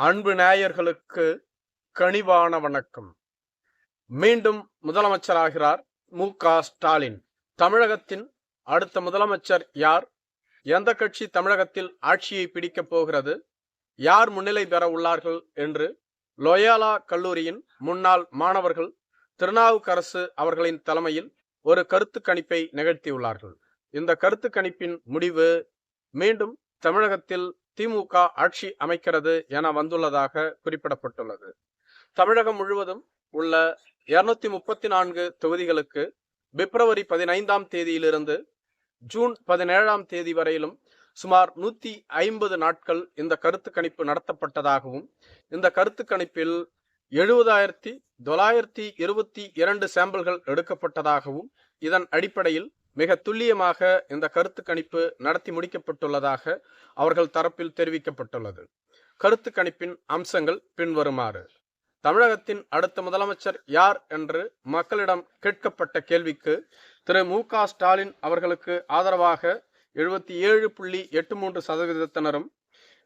அன்பு நேயர்களுக்கு கனிவான வணக்கம். மீண்டும் முதலமைச்சராகிறார் மு. க. ஸ்டாலின். தமிழகத்தின் அடுத்த முதலமைச்சர் யார்? எந்த கட்சி தமிழகத்தில் ஆட்சியை பிடிக்கப் போகிறது? யார் முன்னிலை பெற உள்ளார்கள் என்று லொயாலா கல்லூரியின் முன்னாள் மாணவர்கள் திருநாவுக்கரசு அவர்களின் தலைமையில் ஒரு கருத்து கணிப்பை நிகழ்த்தியுள்ளார்கள். இந்த கருத்து கணிப்பின் முடிவு மீண்டும் தமிழகத்தில் திமுக ஆட்சி அமைக்கிறது என வந்துள்ளதாக குறிப்பிடப்பட்டுள்ளது. தமிழகம் முழுவதும் உள்ள இருநூத்தி முப்பத்தி நான்கு தொகுதிகளுக்கு பிப்ரவரி பதினைந்தாம் தேதியிலிருந்து ஜூன் பதினேழாம் தேதி வரையிலும் சுமார் நூத்தி ஐம்பது நாட்கள் இந்த கருத்து கணிப்பு நடத்தப்பட்டதாகவும் இந்த கருத்து கணிப்பில் எழுபதாயிரத்தி தொள்ளாயிரத்தி இருபத்தி இரண்டு சாம்பிள்கள் எடுக்கப்பட்டதாகவும் இதன் அடிப்படையில் மிக துல்லியமாக இந்த கருத்து கணிப்பு நடத்தி முடிக்கப்பட்டுள்ளதாக அவர்கள் தரப்பில் தெரிவிக்கப்பட்டுள்ளது. கருத்து கணிப்பின் அம்சங்கள் பின்வருமாறு. தமிழகத்தின் அடுத்த முதலமைச்சர் யார் என்று மக்களிடம் கேட்கப்பட்ட கேள்விக்கு திரு. மு. க. ஸ்டாலின் அவர்களுக்கு ஆதரவாக எழுபத்தி ஏழு புள்ளி எட்டு மூன்று சதவீதத்தினரும்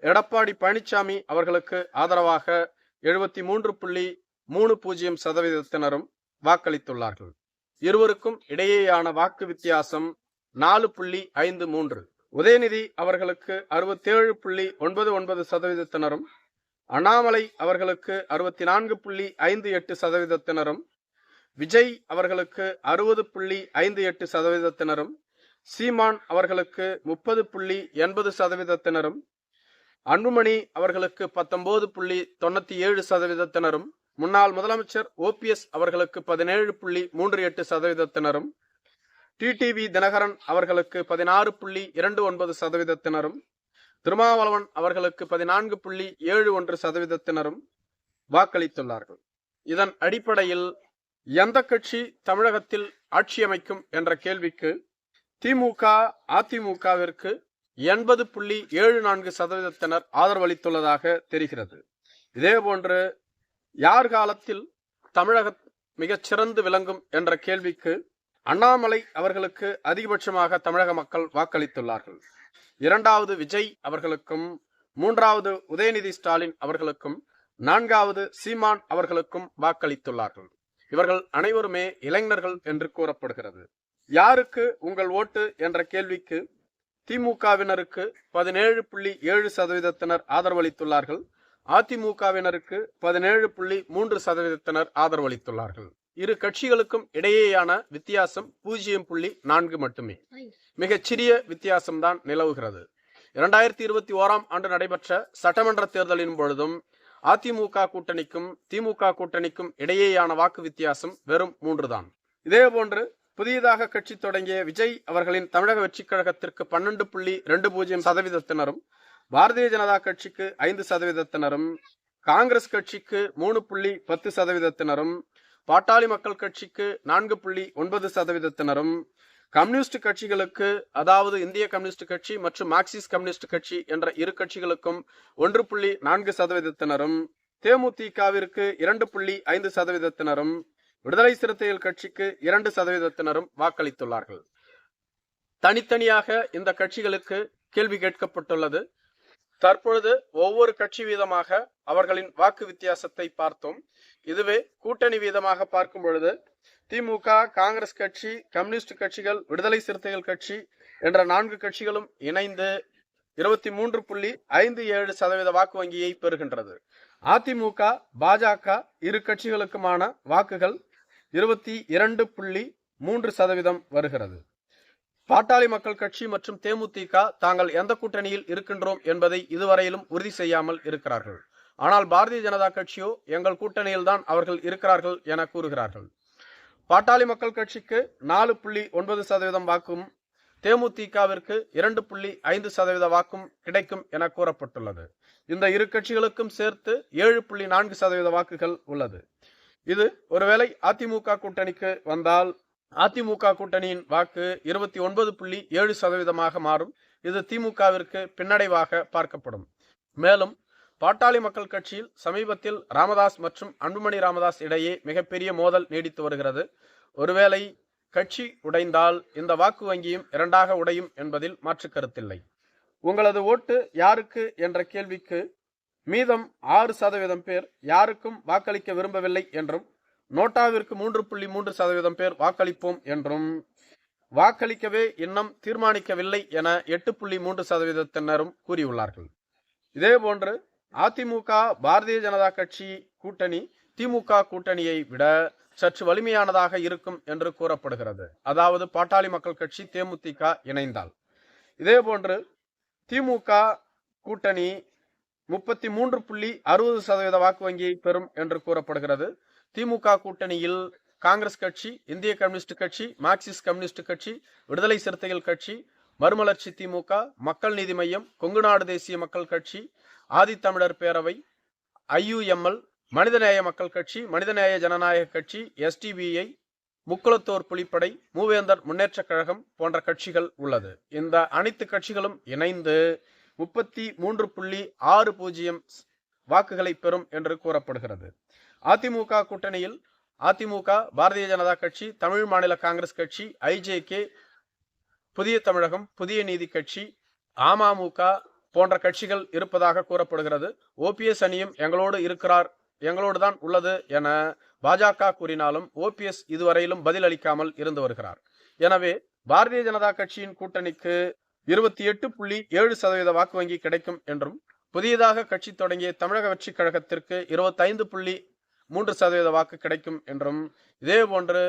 எடப்பாடி பழனிசாமி அவர்களுக்கு ஆதரவாக எழுபத்தி மூன்று புள்ளி மூணு பூஜ்ஜியம் சதவீதத்தினரும் வாக்களித்துள்ளார்கள். இருவருக்கும் இடையேயான வாக்கு வித்தியாசம் நாலு புள்ளி ஐந்து மூன்று. உதயநிதி அவர்களுக்கு அறுபத்தேழு புள்ளி ஒன்பது ஒன்பது சதவீதத்தினரும் அண்ணாமலை அவர்களுக்கு அறுபத்தி நான்கு புள்ளி ஐந்து எட்டு சதவீதத்தினரும் விஜய் அவர்களுக்கு அறுபது புள்ளி ஐந்து எட்டு சதவீதத்தினரும் சீமான் அவர்களுக்கு முப்பது புள்ளி எண்பது சதவீதத்தினரும் அன்புமணி அவர்களுக்கு பத்தொன்பது புள்ளி தொண்ணூத்தி ஏழு சதவீதத்தினரும் முன்னாள் முதலமைச்சர் ஓபிஎஸ் அவர்களுக்கு பதினேழு புள்ளி மூன்று எட்டு சதவீதத்தினரும் டிடிவி தினகரன் அவர்களுக்கு பதினாறு புள்ளி இரண்டு ஒன்பது சதவீதத்தினரும் திருமாவளவன் அவர்களுக்கு பதினான்கு புள்ளி ஏழு ஒன்று சதவீதத்தினரும் வாக்களித்துள்ளார்கள். இதன் அடிப்படையில் எந்த கட்சி தமிழகத்தில் ஆட்சி அமைக்கும் என்ற கேள்விக்கு திமுக அதிமுகவிற்கு எண்பது புள்ளி ஏழு நான்கு சதவீதத்தினர் ஆதரவளித்துள்ளதாக தெரிகிறது. இதேபோன்று யார் காலத்தில் தமிழக மிகச்சிறந்து விளங்கும் என்ற கேள்விக்கு அண்ணாமலை அவர்களுக்கு அதிகபட்சமாக தமிழக மக்கள் வாக்களித்துள்ளார்கள். இரண்டாவது விஜய் அவர்களுக்கும் மூன்றாவது உதயநிதி ஸ்டாலின் அவர்களுக்கும் நான்காவது சீமான் அவர்களுக்கும் வாக்களித்துள்ளார்கள். இவர்கள் அனைவருமே இளைஞர்கள் என்று கூறப்படுகிறது. யாருக்கு உங்கள் ஓட்டு என்ற கேள்விக்கு திமுகவினருக்கு பதினேழு புள்ளி ஏழு சதவீதத்தினர் ஆதரவளித்துள்ளார்கள். அதிமுகவினருக்கு பதினேழு புள்ளி மூன்று சதவீதத்தினர் ஆதரவளித்துள்ளார்கள். இரு கட்சிகளுக்கும் இடையேயான வித்தியாசம் பூஜ்ஜியம் புள்ளி நான்கு மட்டுமே. மிகச்சிறிய வித்தியாசம்தான் நிலவுகிறது. இரண்டாயிரத்தி இருபத்தி ஓராம் ஆண்டு நடைபெற்ற சட்டமன்ற தேர்தலின் பொழுதும் அதிமுக கூட்டணிக்கும் திமுக கூட்டணிக்கும் இடையேயான வாக்கு வித்தியாசம் வெறும் மூன்றுதான். இதேபோன்று புதியதாக கட்சி தொடங்கிய விஜய் அவர்களின் தமிழக வெற்றிக் கழகத்திற்கு பன்னெண்டு புள்ளி ரெண்டு பூஜ்ஜியம் சதவீதத்தினரும் பாரதிய ஜனதா கட்சிக்கு ஐந்து சதவீதத்தினரும் காங்கிரஸ் கட்சிக்கு மூணு புள்ளி பத்து சதவீதத்தினரும் பாட்டாளி மக்கள் கட்சிக்கு நான்கு புள்ளி ஒன்பது சதவீதத்தினரும் கம்யூனிஸ்ட் கட்சிகளுக்கு அதாவது இந்திய கம்யூனிஸ்ட் கட்சி மற்றும் மார்க்சிஸ்ட் கம்யூனிஸ்ட் கட்சி என்ற இரு கட்சிகளுக்கும் ஒன்று புள்ளி நான்கு சதவீதத்தினரும் தேமுதிகவிற்கு இரண்டு புள்ளி ஐந்து சதவீதத்தினரும் விடுதலை சிறுத்தைகள் கட்சிக்கு இரண்டு சதவீதத்தினரும் வாக்களித்துள்ளார்கள். தனித்தனியாக இந்த கட்சிகளுக்கு கேள்வி கேட்கப்பட்டுள்ளது. தற்பொழுது ஒவ்வொரு கட்சி வீதமாக அவர்களின் வாக்கு வித்தியாசத்தை பார்த்தோம். இதுவே கூட்டணி வீதமாக பார்க்கும் பொழுது திமுக காங்கிரஸ் கட்சி கம்யூனிஸ்ட் கட்சிகள் விடுதலை சிறுத்தைகள் கட்சி என்ற நான்கு கட்சிகளும் இணைந்து இருபத்தி மூன்று புள்ளி ஐந்து ஏழு சதவீத வாக்கு வங்கியை பெறுகின்றது. அதிமுக பாஜக இரு கட்சிகளுக்குமான வாக்குகள் இருபத்தி இரண்டு புள்ளி மூன்று சதவீதம் வருகிறது. பாட்டாளி மக்கள் கட்சி மற்றும் தேமுதிக தாங்கள் எந்த கூட்டணியில் இருக்கின்றோம் என்பதை இதுவரையிலும் உறுதி செய்யாமல் இருக்கிறார்கள். ஆனால் பாரதிய ஜனதா கட்சியோ எங்கள் கூட்டணியில் தான் அவர்கள் இருக்கிறார்கள் என கூறுகிறார்கள். பாட்டாளி மக்கள் கட்சிக்கு நாலு புள்ளி ஒன்பது சதவீதம் வாக்கும் தேமுதிகவிற்கு இரண்டு புள்ளி ஐந்து சதவீத வாக்கும் கிடைக்கும் என கூறப்பட்டுள்ளது. இந்த இரு கட்சிகளுக்கும் சேர்த்து ஏழு புள்ளி நான்கு சதவீத வாக்குகள் உள்ளது. இது ஒருவேளை அதிமுக கூட்டணிக்கு வந்தால் அதிமுக கூட்டணியின் வாக்கு இருபத்தி ஒன்பது புள்ளி ஏழு சதவீதமாக மாறும். இது திமுகவிற்கு பின்னடைவாக பார்க்கப்படும். மேலும் பாட்டாளி மக்கள் கட்சியில் சமீபத்தில் ராமதாஸ் மற்றும் அன்புமணி ராமதாஸ் இடையே மிகப்பெரிய மோதல் நீடித்து வருகிறது. ஒருவேளை கட்சி உடைந்தால் இந்த வாக்கு வங்கியும் இரண்டாக உடையும் என்பதில் மாற்று கருத்தில்லை. உங்களது ஓட்டு யாருக்கு என்ற கேள்விக்கு மீதம் ஆறு சதவீதம் பேர் யாருக்கும் வாக்களிக்க விரும்பவில்லை என்றும் நோட்டாவிற்கு மூன்று புள்ளி மூன்று சதவீதம் பேர் வாக்களிப்போம் என்றும் வாக்களிக்கவே இன்னும் தீர்மானிக்கவில்லை என எட்டு புள்ளி மூன்று சதவீதத்தினரும் கூறியுள்ளார்கள். இதேபோன்று அதிமுக பாரதிய ஜனதா கட்சி கூட்டணி திமுக கூட்டணியை விட சற்று வலிமையானதாக இருக்கும் என்று கூறப்படுகிறது. அதாவது பாட்டாளி மக்கள் கட்சி தேமுதிக இணைந்தால். இதேபோன்று திமுக கூட்டணி முப்பத்தி மூன்று புள்ளி அறுபது சதவீத வாக்கு வங்கியை பெறும் என்று கூறப்படுகிறது. திமுக கூட்டணியில் காங்கிரஸ் கட்சி இந்திய கம்யூனிஸ்ட் கட்சி மார்க்சிஸ்ட் கம்யூனிஸ்ட் கட்சி விடுதலை சிறுத்தைகள் கட்சி மறுமலர்ச்சி திமுக மக்கள் நீதி மையம் கொங்குநாடு தேசிய மக்கள் கட்சி ஆதித்தமிழர் பேரவை ஐயுஎம்எல் மனிதநேய மக்கள் கட்சி மனிதநேய ஜனநாயக கட்சி எஸ்டிபிஐ முக்குளத்தோர் புலிப்படை மூவேந்தர் முன்னேற்றக் கழகம் போன்ற கட்சிகள் உள்ளது. இந்த அனைத்து கட்சிகளும் இணைந்து முப்பத்தி மூன்று புள்ளி ஆறு பூஜ்ஜியம் வாக்குகளை பெறும் என்று கூறப்படுகிறது. அதிமுக கூட்டணியில் அதிமுக பாரதிய ஜனதா கட்சி தமிழ் மாநில காங்கிரஸ் கட்சி ஐஜேகே புதிய தமிழகம் புதிய நீதி கட்சி அமமுக போன்ற கட்சிகள் இருப்பதாக கூறப்படுகிறது. ஓபிஎஸ் அணியும் எங்களோடு இருக்கிறார் எங்களோடு தான் உள்ளது என பாஜக கூறினாலும் ஓபிஎஸ் இதுவரையிலும் பதில் அளிக்காமல் இருந்து வருகிறார். எனவே பாரதிய ஜனதா கட்சியின் கூட்டணிக்கு இருபத்தி எட்டு புள்ளி ஏழு சதவீத வாக்கு வங்கி கிடைக்கும் என்றும் புதியதாக கட்சி தொடங்கிய தமிழக வெற்றிக் கழகத்திற்கு இருபத்தைந்து புள்ளி மூன்று சதவீத வாக்கு கிடைக்கும் என்றும் இதேபோன்று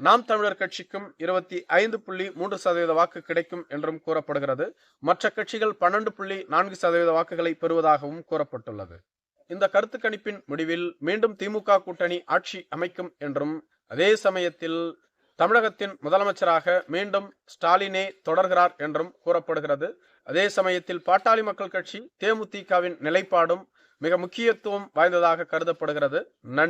நாம் தமிழர் கட்சிக்கும் இருபத்தி ஐந்து புள்ளி மூன்று சதவீத வாக்கு கிடைக்கும் என்றும் கூறப்படுகிறது. மற்ற கட்சிகள் பன்னெண்டு புள்ளி நான்கு சதவீத வாக்குகளை பெறுவதாகவும் கூறப்பட்டுள்ளது. இந்த கருத்து கணிப்பின் முடிவில் மீண்டும் திமுக கூட்டணி ஆட்சி அமைக்கும் என்றும் அதே சமயத்தில் தமிழகத்தின் முதலமைச்சராக மீண்டும் ஸ்டாலினே தொடர்கிறார் என்றும் கூறப்படுகிறது. அதே சமயத்தில் பாட்டாளி மக்கள் கட்சி தேமுதிகவின் நிலைப்பாடும் மிக முக்கியத்துவம் வாய்ந்ததாக கருதப்படுகிறது. நன்றி.